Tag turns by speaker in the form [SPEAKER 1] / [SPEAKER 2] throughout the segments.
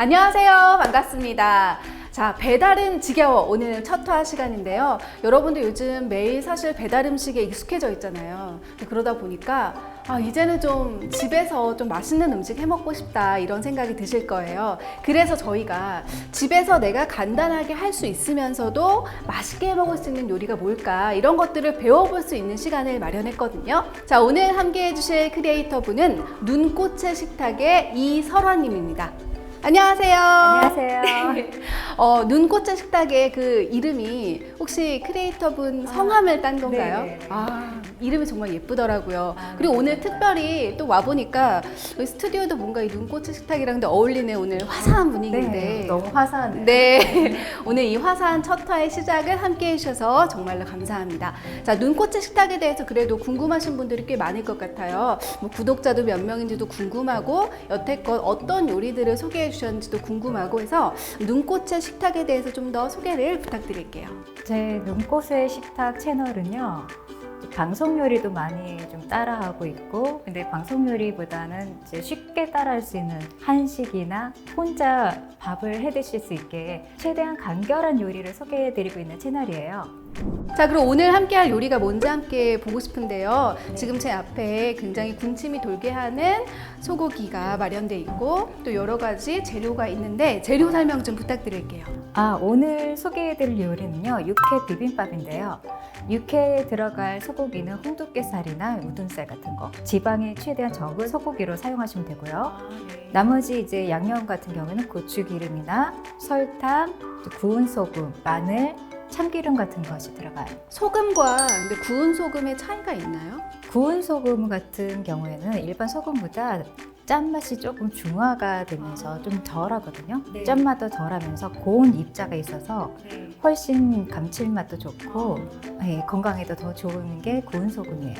[SPEAKER 1] 안녕하세요. 반갑습니다. 자, 배달은 지겨워. 오늘은 첫화 시간인데요. 여러분들 요즘 매일 사실 배달 음식에 익숙해져 있잖아요. 그러다 보니까 아, 이제는 좀 집에서 좀 맛있는 음식 해 먹고 싶다 이런 생각이 드실 거예요. 그래서 저희가 집에서 내가 간단하게 할 수 있으면서도 맛있게 해 먹을 수 있는 요리가 뭘까 이런 것들을 배워볼 수 있는 시간을 마련했거든요. 자, 오늘 함께 해주실 크리에이터 분은 눈꽃의 식탁의 이설화님입니다. 안녕하세요.
[SPEAKER 2] 안녕하세요.
[SPEAKER 1] 어, 눈꽃의 식탁의 그 이름이 혹시 크리에이터분 성함을 딴 건가요?
[SPEAKER 2] 네네네.
[SPEAKER 1] 아, 이름이 정말 예쁘더라고요.
[SPEAKER 2] 아,
[SPEAKER 1] 그리고 오늘. 특별히 또 와보니까 여기 스튜디오도 뭔가 이 눈꽃의 식탁이랑도 어울리는 오늘 화사한 분위기인데.
[SPEAKER 2] 네, 너무 화사하네요.
[SPEAKER 1] 네. 오늘 이 화사한 첫 화의 시작을 함께 해주셔서 정말로 감사합니다. 자, 눈꽃의 식탁에 대해서 그래도 궁금하신 분들이 꽤 많을 것 같아요. 뭐 구독자도 몇 명인지도 궁금하고, 여태껏 어떤 요리들을 소개해 주셨는지도 궁금하고 해서 눈꽃의 식탁에 대해서 좀 더 소개를 부탁드릴게요.
[SPEAKER 2] 제 눈꽃의 식탁 채널은요. 방송 요리도 많이 좀 따라하고 있고, 근데 방송 요리보다는 이제 쉽게 따라할 수 있는 한식이나 혼자 밥을 해 드실 수 있게 최대한 간결한 요리를 소개해 드리고 있는 채널이에요.
[SPEAKER 1] 자, 그럼 오늘 함께 할 요리가 뭔지 함께 보고 싶은데요. 지금 제 앞에 굉장히 군침이 돌게 하는 소고기가 마련돼 있고, 또 여러 가지 재료가 있는데, 재료 설명 좀 부탁드릴게요.
[SPEAKER 2] 아, 오늘 소개해 드릴 요리는요. 육회 비빔밥인데요. 육회에 들어갈 소고기는 홍두깨살이나 우둔살 같은 거. 지방이 최대한 적은 소고기로 사용하시면 되고요. 나머지 이제 양념 같은 경우는 고추기름이나 설탕, 또 구운 소금, 마늘, 참기름 같은 것이 들어가요.
[SPEAKER 1] 소금과 근데 구운 소금의 차이가 있나요?
[SPEAKER 2] 구운 소금 같은 경우에는 일반 소금보다 짠맛이 조금 중화가 되면서 좀 덜하거든요.
[SPEAKER 1] 네.
[SPEAKER 2] 짠맛도 덜하면서 고운 입자가 있어서 훨씬 감칠맛도 좋고 예, 건강에도 더 좋은 게 구운 소금이에요.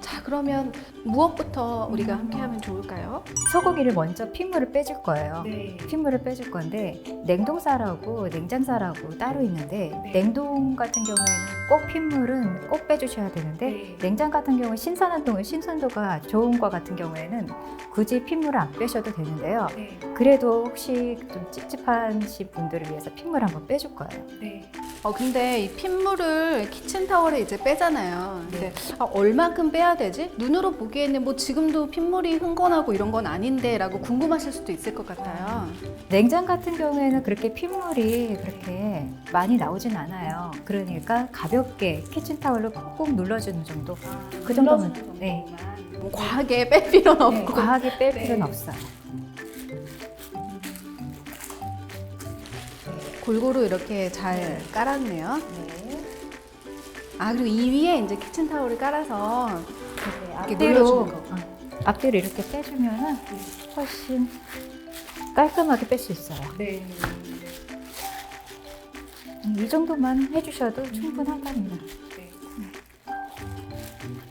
[SPEAKER 1] 자, 그러면 무엇부터 우리가 함께 하면 좋을까요?
[SPEAKER 2] 소고기를 먼저 핏물을 빼줄 거예요.
[SPEAKER 1] 네.
[SPEAKER 2] 핏물을 빼줄 건데 냉동살하고 냉장살하고 따로 있는데
[SPEAKER 1] 네.
[SPEAKER 2] 냉동 같은 경우에는 꼭 핏물은 꼭 빼주셔야 되는데
[SPEAKER 1] 네.
[SPEAKER 2] 냉장 같은 경우 신선한 동은 신선도가 좋은 거 같은 경우에는 굳이 핏 물을 안 빼셔도 되는데요.
[SPEAKER 1] 네.
[SPEAKER 2] 그래도 혹시 좀 찝찝하신 분들을 위해서 핏물 한번 빼줄 거예요.
[SPEAKER 1] 네. 어, 근데 이 핏물을 키친타월에 이제 빼잖아요. 근데
[SPEAKER 2] 네.
[SPEAKER 1] 아, 얼만큼 빼야 되지? 눈으로 보기에는 뭐 지금도 핏물이 흥건하고 이런 건 아닌데 라고 궁금하실 수도 있을 것 같아요.
[SPEAKER 2] 냉장 같은 경우에는 그렇게 핏물이 그렇게 많이 나오진 않아요. 그러니까 가볍게 키친타월로 꾹꾹 눌러주는 정도. 그 정도면 네.
[SPEAKER 1] 뭐 과하게 뺄 필요는
[SPEAKER 2] 네,
[SPEAKER 1] 없고.
[SPEAKER 2] 과하게 뺄
[SPEAKER 1] 네.
[SPEAKER 2] 필요는 없어요.
[SPEAKER 1] 골고루 이렇게 잘 깔았네요. 아, 그리고 이 위에 이제 키친타월을 깔아서 이렇게
[SPEAKER 2] 앞뒤로
[SPEAKER 1] 눌러주는 거고.
[SPEAKER 2] 어, 앞뒤로 이렇게 빼주면은 훨씬 깔끔하게 뺄 수 있어요.
[SPEAKER 1] 네.
[SPEAKER 2] 음, 이 정도만 해주셔도 충분하답니다.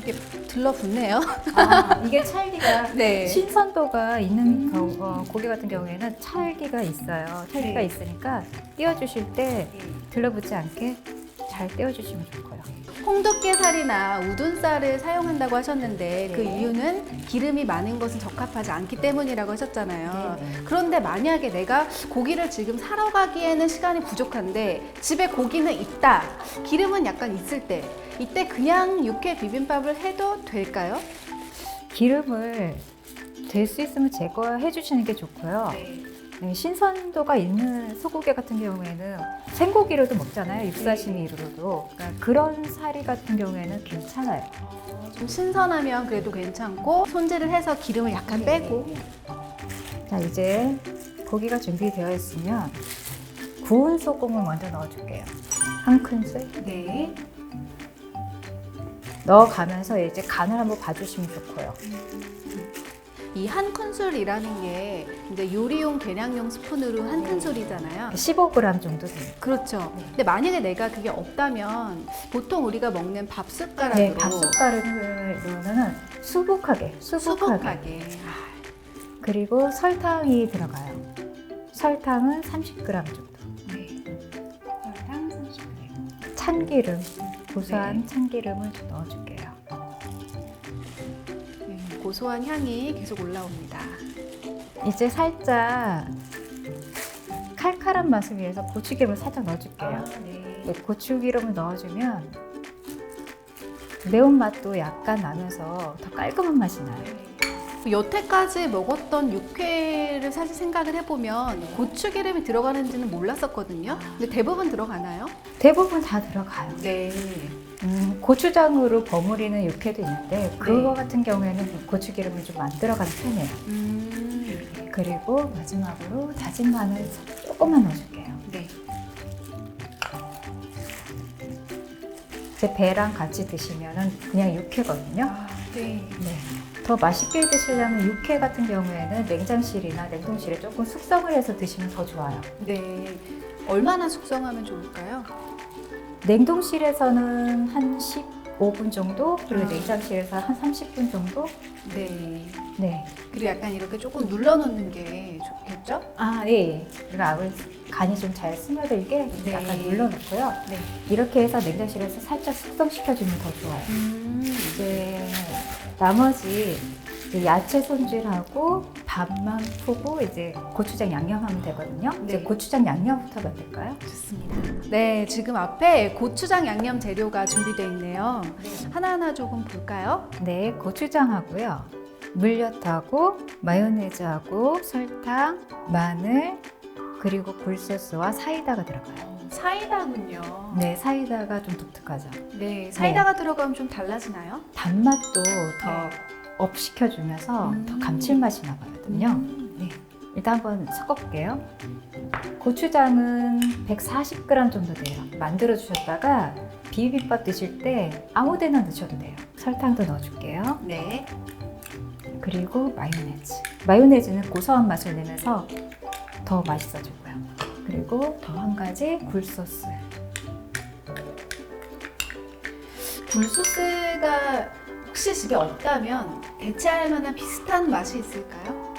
[SPEAKER 1] 이게 들러붙네요.
[SPEAKER 2] 아, 이게 찰기가
[SPEAKER 1] 네.
[SPEAKER 2] 신선도가 있는 거- 어, 고기 같은 경우에는 찰기가 있어요. 찰기가
[SPEAKER 1] 네.
[SPEAKER 2] 있으니까 띄워주실 때 들러붙지 않게 잘 띄워주시면 좋고요.
[SPEAKER 1] 홍두깨살이나 우둔살을 사용한다고 하셨는데 그
[SPEAKER 2] 네.
[SPEAKER 1] 이유는 기름이 많은 것은 적합하지 않기 때문이라고 하셨잖아요.
[SPEAKER 2] 네, 네.
[SPEAKER 1] 그런데 만약에 내가 고기를 지금 사러 가기에는 시간이 부족한데 집에 고기는 있다. 기름은 약간 있을 때 이때 그냥 육회 비빔밥을 해도 될까요?
[SPEAKER 2] 기름을 될 수 있으면 제거해 주시는 게 좋고요. 네, 신선도가 있는 소고기 같은 경우에는 생고기로도 먹잖아요. 육사시미로도. 그러니까 그런 사리 같은 경우에는 괜찮아요.
[SPEAKER 1] 좀 신선하면 그래도 괜찮고 손질을 해서 기름을 약간 빼고
[SPEAKER 2] 자, 이제 고기가 준비되어 있으면 구운 소금을 먼저 넣어줄게요. 한 큰술
[SPEAKER 1] 네.
[SPEAKER 2] 넣어가면서 이제 간을 한번 봐주시면 좋고요.
[SPEAKER 1] 이 한 큰술이라는 게 이제 요리용 계량용 스푼으로 한 큰술이잖아요.
[SPEAKER 2] 15g 정도 돼요.
[SPEAKER 1] 그렇죠. 근데 만약에 내가 그게 없다면 보통 우리가 먹는 밥 숟가락으로
[SPEAKER 2] 네, 밥 숟가락으로는 수북하게, 수북하게.
[SPEAKER 1] 수북하게.
[SPEAKER 2] 그리고 설탕이 들어가요. 설탕은 30g 정도.
[SPEAKER 1] 네. 설탕 30g.
[SPEAKER 2] 참기름, 고소한
[SPEAKER 1] 네.
[SPEAKER 2] 참기름을.
[SPEAKER 1] 네, 고소한 향이 계속 올라옵니다.
[SPEAKER 2] 이제 살짝 칼칼한 맛을 위해서 고추기름을 살짝 넣어줄게요.
[SPEAKER 1] 네.
[SPEAKER 2] 네, 고추기름을 넣어주면 매운맛도 약간 나면서 더 깔끔한 맛이 나요.
[SPEAKER 1] 여태까지 먹었던 육회를 사실 생각을 해보면 고추기름이 들어가는지는 몰랐었거든요. 근데 대부분 들어가나요?
[SPEAKER 2] 대부분 다 들어가요.
[SPEAKER 1] 네.
[SPEAKER 2] 음, 고추장으로 버무리는 육회도 있는데 그거
[SPEAKER 1] 네.
[SPEAKER 2] 같은 경우에는 고추기름이 좀안 들어가는 편이에요.
[SPEAKER 1] 음.
[SPEAKER 2] 그리고 마지막으로 다진 마늘 조금만 넣어줄게요.
[SPEAKER 1] 네.
[SPEAKER 2] 제 배랑 같이 드시면은 그냥 육회거든요.
[SPEAKER 1] 아, 네.
[SPEAKER 2] 네. 더 맛있게 드시려면 육회 같은 경우에는 냉장실이나 냉동실에 조금 숙성을 해서 드시면 더 좋아요.
[SPEAKER 1] 네. 얼마나 숙성하면 좋을까요?
[SPEAKER 2] 냉동실에서는 한 15분 정도, 그리고
[SPEAKER 1] 아.
[SPEAKER 2] 냉장실에서 한 30분 정도.
[SPEAKER 1] 네.
[SPEAKER 2] 네.
[SPEAKER 1] 그리고 약간 이렇게 조금 눌러놓는 게 좋겠죠?
[SPEAKER 2] 아, 예. 그리고 아무래도 간이 좀 잘 스며들게
[SPEAKER 1] 네.
[SPEAKER 2] 약간 눌러놓고요.
[SPEAKER 1] 네.
[SPEAKER 2] 이렇게 해서 냉장실에서 살짝 숙성시켜주면 더 좋아요.
[SPEAKER 1] 음.
[SPEAKER 2] 이제 나머지 야채 손질하고 밥만 푸고 이제 고추장 양념하면 되거든요. 이제
[SPEAKER 1] 네.
[SPEAKER 2] 고추장 양념부터 만들까요?
[SPEAKER 1] 좋습니다. 네, 지금 앞에 고추장 양념 재료가 준비되어 있네요. 하나하나 조금 볼까요?
[SPEAKER 2] 네, 고추장하고요. 물엿하고 마요네즈하고 설탕, 마늘 그리고 굴소스와 사이다가 들어가요.
[SPEAKER 1] 사이다군요.
[SPEAKER 2] 네, 사이다가 좀 독특하죠.
[SPEAKER 1] 네, 사이다가 들어가면 좀 달라지나요?
[SPEAKER 2] 단맛도 더 업 시켜주면서
[SPEAKER 1] 음.
[SPEAKER 2] 더 감칠맛이 나거든요.
[SPEAKER 1] 음.
[SPEAKER 2] 네, 일단 한번 섞어볼게요. 고추장은 140g 정도 돼요. 만들어 주셨다가 비비빔밥 드실 때 아무 데나 넣으셔도 돼요. 설탕도 넣어줄게요.
[SPEAKER 1] 네.
[SPEAKER 2] 그리고 마요네즈. 마요네즈는 고소한 맛을 내면서 더 맛있어지고요. 그리고 더 한 가지 굴소스.
[SPEAKER 1] 굴소스가 혹시 집에 없다면 대체할 만한 비슷한 맛이 있을까요?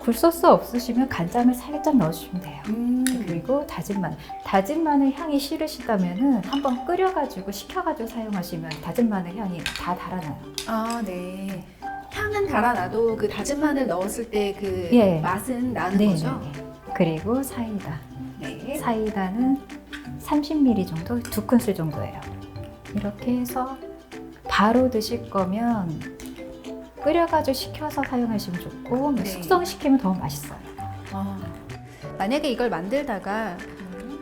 [SPEAKER 2] 굴소스 없으시면 간장을 살짝 넣어주시면 돼요.
[SPEAKER 1] 음.
[SPEAKER 2] 그리고 다진 마늘. 다진 마늘 향이 싫으시다면은 한번 끓여가지고 식혀가지고 사용하시면 다진 마늘 향이 다 달아나요.
[SPEAKER 1] 아, 네. 향은 달아나도 그 다진 마늘 넣었을 때 그
[SPEAKER 2] 예.
[SPEAKER 1] 맛은 나는
[SPEAKER 2] 네,
[SPEAKER 1] 거죠?
[SPEAKER 2] 네, 네. 그리고 사이다.
[SPEAKER 1] 네.
[SPEAKER 2] 사이다는 30ml 정도, 두 큰술 정도예요. 이렇게 해서 바로 드실 거면 끓여가지고 식혀서 사용하시면 좋고
[SPEAKER 1] 네.
[SPEAKER 2] 숙성시키면 더 맛있어요.
[SPEAKER 1] 아, 만약에 이걸 만들다가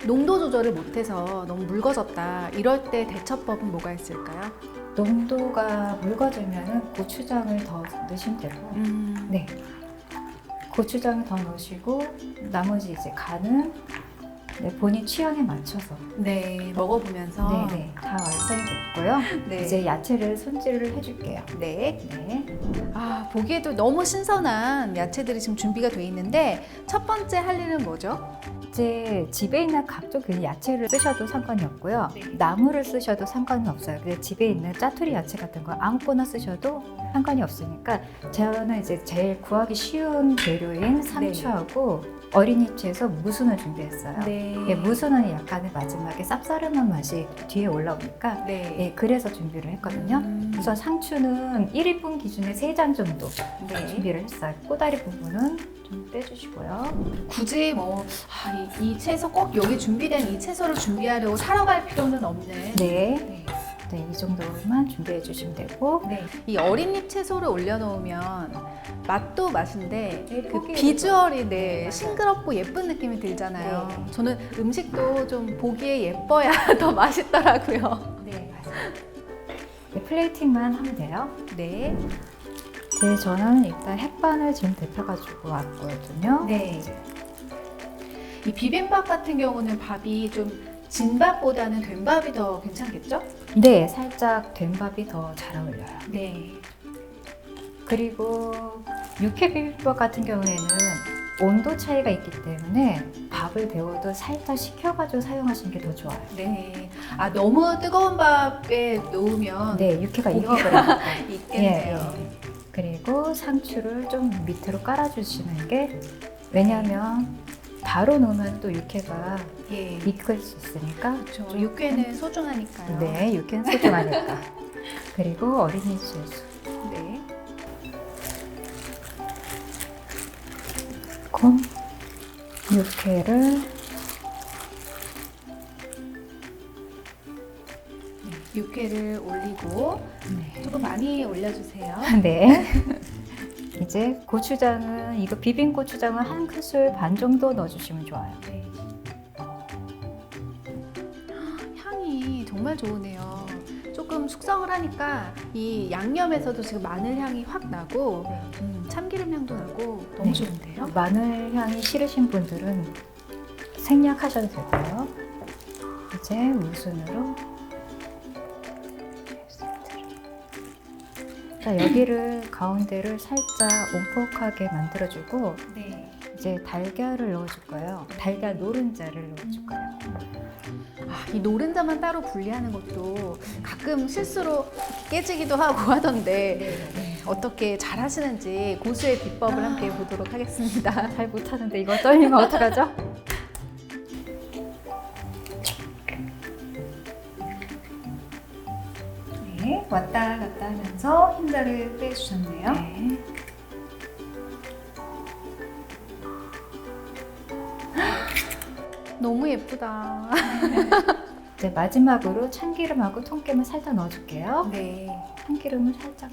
[SPEAKER 1] 농도 조절을 못해서 너무 묽어졌다 이럴 때 대처법은 뭐가 있을까요?
[SPEAKER 2] 농도가 묽어지면 고추장을 더 넣으시면 되고
[SPEAKER 1] 음.
[SPEAKER 2] 네. 고추장을 더 넣으시고 나머지 이제 간은 네, 본인 취향에 맞춰서
[SPEAKER 1] 네, 먹어보면서
[SPEAKER 2] 네네 다 완성이 됐고요.
[SPEAKER 1] 네.
[SPEAKER 2] 이제 야채를 손질을 해줄게요.
[SPEAKER 1] 네.
[SPEAKER 2] 네.
[SPEAKER 1] 아, 보기에도 너무 신선한 야채들이 지금 준비가 돼 있는데 첫 번째 할 일은 뭐죠?
[SPEAKER 2] 이제 집에 있는 각종 그 야채를 쓰셔도 상관이 없고요.
[SPEAKER 1] 네.
[SPEAKER 2] 나물을 쓰셔도 상관은 없어요. 근데 집에 있는 짜투리 야채 같은 거 아무거나 쓰셔도 상관이 없으니까 저는 이제 제일 구하기 쉬운 재료인 상추하고 어린이채에서 무순을 준비했어요.
[SPEAKER 1] 네.
[SPEAKER 2] 예, 무순은 약간의 마지막에 쌉싸름한 맛이 뒤에 올라오니까
[SPEAKER 1] 네.
[SPEAKER 2] 예, 그래서 준비를 했거든요.
[SPEAKER 1] 음.
[SPEAKER 2] 우선 상추는 1인분 기준에 3장 정도
[SPEAKER 1] 네.
[SPEAKER 2] 준비를 했어요. 꼬다리 부분은 좀 빼주시고요.
[SPEAKER 1] 굳이 뭐, 아, 이, 이 채소 꼭 여기 준비된 이 채소를 준비하려고 사러 갈 필요는 없는.
[SPEAKER 2] 네.
[SPEAKER 1] 네.
[SPEAKER 2] 네, 이 정도만 준비해 주시면 되고
[SPEAKER 1] 네. 이 어린잎 채소를 올려놓으면 맛도 맛인데 그
[SPEAKER 2] 예쁘게
[SPEAKER 1] 비주얼이
[SPEAKER 2] 네,
[SPEAKER 1] 네. 싱그럽고 예쁜 느낌이 들잖아요.
[SPEAKER 2] 네.
[SPEAKER 1] 저는 음식도 좀 보기에 예뻐야 더 맛있더라고요.
[SPEAKER 2] 네, 맞아요. 네, 플레이팅만 하면 돼요.
[SPEAKER 1] 네.
[SPEAKER 2] 네, 저는 일단 햇반을 지금 데펴가지고 왔거든요.
[SPEAKER 1] 네. 이 비빔밥 같은 경우는 밥이 좀 진밥보다는 된밥이 더 괜찮겠죠?
[SPEAKER 2] 네, 살짝 된 밥이 더 잘 어울려요.
[SPEAKER 1] 네.
[SPEAKER 2] 그리고 육회 비빔밥 같은 경우에는 온도 차이가 있기 때문에 밥을 데워도 살짝 식혀가지고 사용하시는 게 더 좋아요.
[SPEAKER 1] 네. 아, 너무 뜨거운 밥에 놓으면
[SPEAKER 2] 네, 육회가 익어버리니까.
[SPEAKER 1] 있겠네요.
[SPEAKER 2] 예, 그리고 상추를 좀 밑으로 깔아주시는 게 왜냐하면 바로 넣으면 또 육회가
[SPEAKER 1] 예.
[SPEAKER 2] 익을 수 있으니까
[SPEAKER 1] 그렇죠. 육회는 소중하니까요.
[SPEAKER 2] 네, 육회는 소중하니까. 그리고 어린이 주스.
[SPEAKER 1] 네.
[SPEAKER 2] 콩 육회를 네,
[SPEAKER 1] 육회를 올리고
[SPEAKER 2] 네.
[SPEAKER 1] 조금 많이 올려주세요.
[SPEAKER 2] 네. 이제 고추장은 이거 비빔 고추장은 한 큰술 반 정도 넣어주시면 좋아요.
[SPEAKER 1] 네. 향이 정말 좋으네요. 조금 숙성을 하니까 이 양념에서도 지금 마늘 향이 확 나고 음, 참기름 향도 나고 너무
[SPEAKER 2] 네.
[SPEAKER 1] 좋은데요.
[SPEAKER 2] 마늘 향이 싫으신 분들은 생략하셔도 되고요. 이제 무순으로 자 여기를 가운데를 살짝 온폭하게 만들어주고
[SPEAKER 1] 네.
[SPEAKER 2] 이제 달걀을 넣어줄 거예요. 달걀 노른자를 넣어줄 거예요.
[SPEAKER 1] 아, 이 노른자만 따로 분리하는 것도 가끔 실수로 깨지기도 하고 하던데 네, 어떻게 잘 하시는지 고수의 비법을 함께 보도록 하겠습니다.
[SPEAKER 2] 잘 못하는데 이거 떨리면 어떡하죠?
[SPEAKER 1] 네, 왔다 갔다 하면서 흰자를 빼주셨네요.
[SPEAKER 2] 네.
[SPEAKER 1] 너무 예쁘다.
[SPEAKER 2] 이제 마지막으로 참기름하고 통깨물 살짝 넣어줄게요.
[SPEAKER 1] 네.
[SPEAKER 2] 참기름을 살짝.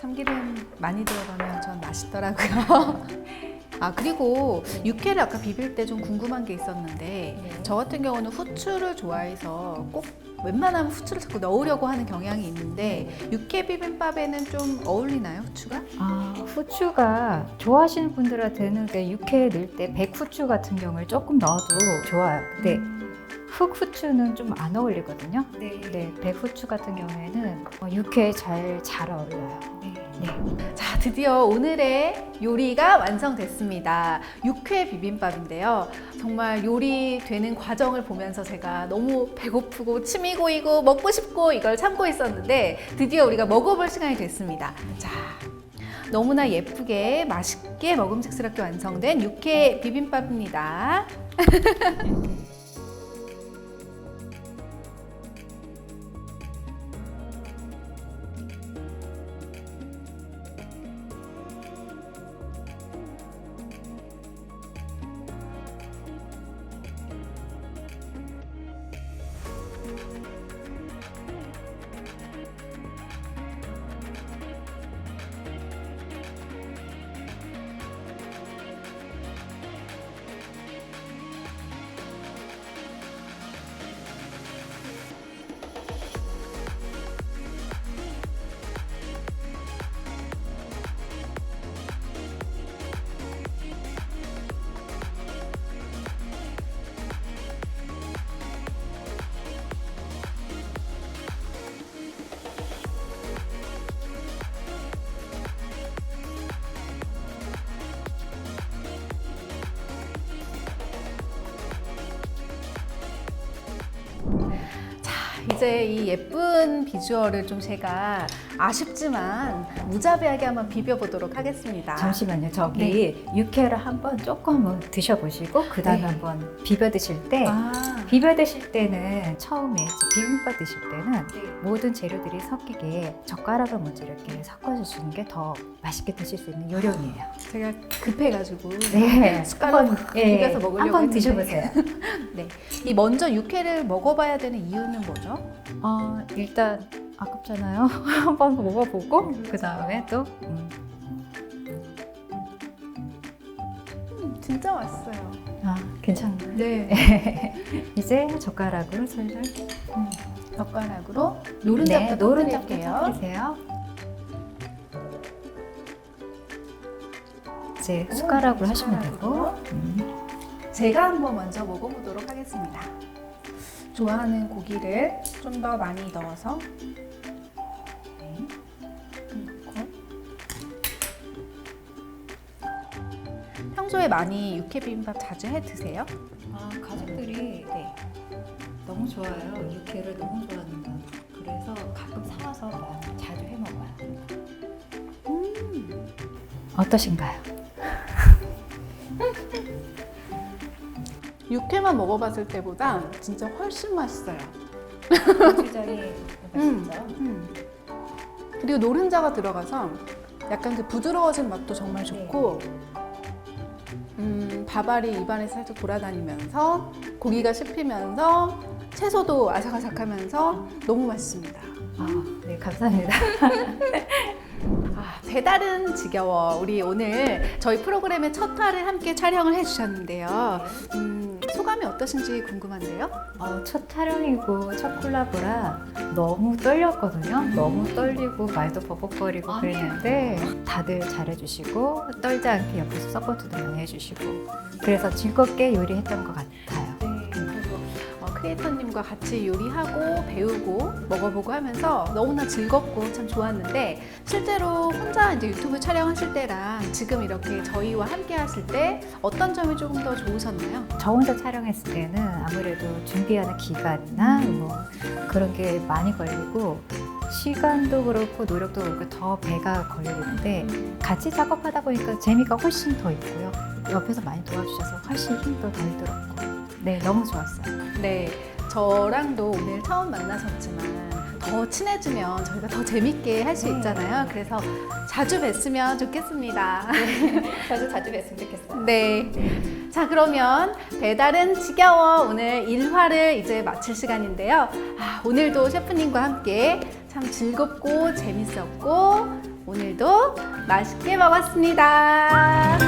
[SPEAKER 1] 참기름 많이 들어가면 전 맛있더라고요. 아 그리고 육회를 아까 비빌 때 좀 궁금한 게 있었는데 저 같은 경우는 후추를 좋아해서 꼭 웬만하면 후추를 자꾸 넣으려고 하는 경향이 있는데 육회 비빔밥에는 좀 어울리나요 후추가?
[SPEAKER 2] 아, 후추가 좋아하시는 분들한테는 그 육회에 넣을 때 백후추 같은 경우를 조금 넣어도 좋아요. 근데 흑후추는 좀 안 어울리거든요.
[SPEAKER 1] 네.
[SPEAKER 2] 네, 백후추 같은 경우에는 어, 육회에 잘, 잘 어울려요. 네.
[SPEAKER 1] 자, 드디어 오늘의 요리가 완성됐습니다. 육회 비빔밥인데요. 정말 요리되는 과정을 보면서 제가 너무 배고프고 침이 고이고 먹고 싶고 이걸 참고 있었는데 드디어 우리가 먹어볼 시간이 됐습니다. 자, 너무나 예쁘게 맛있게 먹음직스럽게 완성된 육회 비빔밥입니다. 이제 이 예쁜 비주얼을 좀 제가 아쉽지만 무자비하게 한번 비벼보도록 하겠습니다.
[SPEAKER 2] 잠시만요. 저기 육회를 한번 조금 한번 드셔보시고 그 다음 에
[SPEAKER 1] 네.
[SPEAKER 2] 한번 비벼 드실 때
[SPEAKER 1] 아,
[SPEAKER 2] 비벼 드실 때는 처음에 비빔밥 드실 때는
[SPEAKER 1] 네.
[SPEAKER 2] 모든 재료들이 섞이게 젓가락을 먼저 이렇게 섞어주시는 게 더 맛있게 드실 수 있는 요령이에요.
[SPEAKER 1] 제가 급해가지고
[SPEAKER 2] 네,
[SPEAKER 1] 숟가락
[SPEAKER 2] 한번,
[SPEAKER 1] 비벼서 먹으려고
[SPEAKER 2] 한번. 드셔보세요.
[SPEAKER 1] 네. 이 먼저 육회를 먹어봐야 되는 이유는 뭐죠?
[SPEAKER 2] 어, 일단 아깝잖아요. 한번 먹어보고 그 다음에 또 음,
[SPEAKER 1] 음, 진짜 맛있어요.
[SPEAKER 2] 아, 괜찮나요?
[SPEAKER 1] 네.
[SPEAKER 2] 이제 젓가락으로 솔솔
[SPEAKER 1] 젓가락으로 노른자부터
[SPEAKER 2] 네, 노른자. 터뜨리세요. 이제 숟가락으로 하시면 되고. 음.
[SPEAKER 1] 제가 한번 먼저 먹어보도록 하겠습니다. 좋아하는 고기를 좀 더 많이 넣어서 평소에 많이 육회 비빔밥 자주 해 드세요?
[SPEAKER 2] 아, 가족들이 네, 너무 좋아요. 육회를 너무 좋아한다. 그래서 가끔 사와서 자주 해 먹어요. 음. 어떠신가요?
[SPEAKER 1] 육회만 먹어봤을 때보다 진짜 훨씬 맛있어요.
[SPEAKER 2] 고추장이
[SPEAKER 1] 음.
[SPEAKER 2] 맛있죠?
[SPEAKER 1] 음. 그리고 노른자가 들어가서 약간 그 부드러워진 맛도 정말 좋고 음, 밥알이 입안에 살짝 돌아다니면서 고기가 씹히면서 채소도 아삭아삭하면서 너무 맛있습니다.
[SPEAKER 2] 아, 네, 감사합니다.
[SPEAKER 1] 아, 배달은 지겨워. 우리 오늘 저희 프로그램의 첫 화를 함께 촬영을 해주셨는데요. 음, 소감이 어떠신지 궁금한데요.
[SPEAKER 2] 어, 첫 촬영이고 첫 콜라보라 너무 떨렸거든요. 너무 떨리고 말도 버벅거리고 그랬는데 다들 잘해주시고 떨지 않게 옆에서 서포트도 많이 해주시고 그래서 즐겁게 요리했던 것 같아요.
[SPEAKER 1] 크리에이터님과 같이 요리하고 배우고 먹어보고 하면서 너무나 즐겁고 참 좋았는데 실제로 혼자 이제 유튜브 촬영하실 때랑 지금 이렇게 저희와 함께 하실 때 어떤 점이 조금 더 좋으셨나요?
[SPEAKER 2] 저 혼자 촬영했을 때는 아무래도 준비하는 기간이나 뭐 그런 게 많이 걸리고 시간도 그렇고 노력도 그렇고 더 배가 걸리는데 같이 작업하다 보니까 재미가 훨씬 더 있고요. 옆에서 많이 도와주셔서 훨씬 힘도 덜 들었고 네 너무 좋았어요.
[SPEAKER 1] 네, 저랑도 오늘 처음 만나셨지만 더 친해지면 저희가 더 재밌게 할수
[SPEAKER 2] 네.
[SPEAKER 1] 있잖아요. 그래서 자주 뵀으면 좋겠습니다.
[SPEAKER 2] 저도 자주 뵀으면 좋겠어요.
[SPEAKER 1] 네. 자, 그러면 배달은 지겨워. 오늘 1화를 이제 마칠 시간인데요. 아, 오늘도 셰프님과 함께 참 즐겁고 재밌었고, 오늘도 맛있게 먹었습니다.